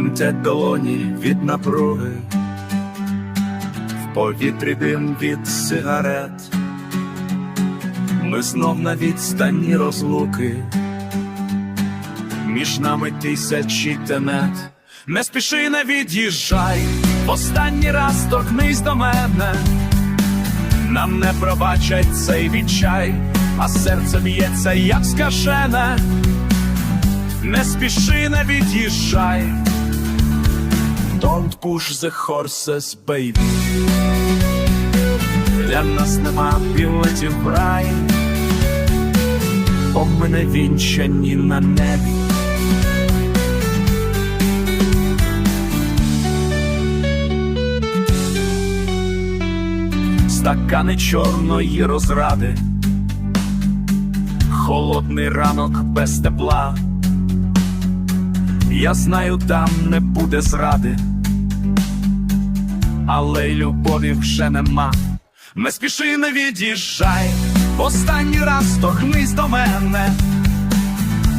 Тремтять долоні від напруги, в повітрі дим від сигарет, ми знов на відстані розлуки, між нами тисячі тенет. Не спіши, не від'їжджай, останній раз торкнись до мене, нам не пробачать цей відчай, а серце б'ється, як скажене. Не спіши, не від'їжджай. Don't push the horses, baby. Для нас нема білетів в рай, бо ми не вінчані на небі. Стакани чорної розради, холодний ранок без тепла. Я знаю, там не буде зради, але й любові вже нема. Не спіши, не від'їжджай, останній раз торкнись до мене.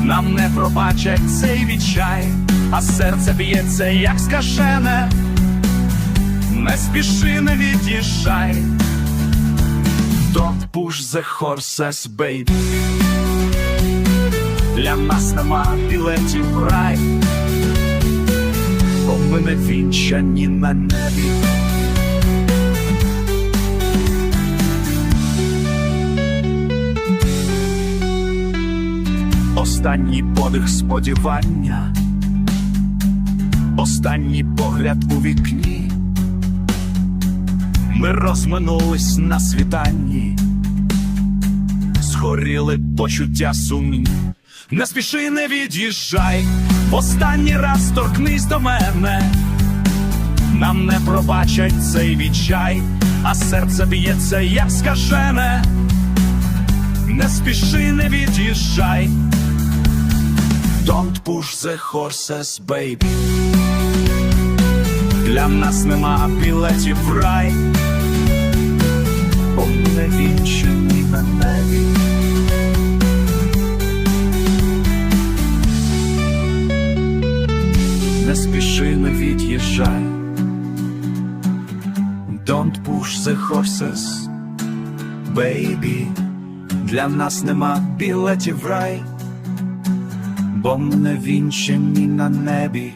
Нам не пробачать цей відчай, а серце б'ється, як скажене. Не спіши, не від'їжджай. Don't push the horses, baby. Для нас нема білетів в рай, вінчані на небі. Останній подих сподівання, останній погляд у вікні. Ми розминулись на світанні, згоріли почуття сумні. Не спіши, не від'їжджай, останній раз торкнись до мене. Нам не пробачать цей відчай, а серце б'ється, як скажене. Не спіши, не від'їжджай. Don't push the horses, baby. Для нас нема білетів в рай, бо не вінчані на небі. Не спіши, не від'їжджай. Don't push the horses, baby. Для нас нема білетів рай, бо не він ще ні на небі.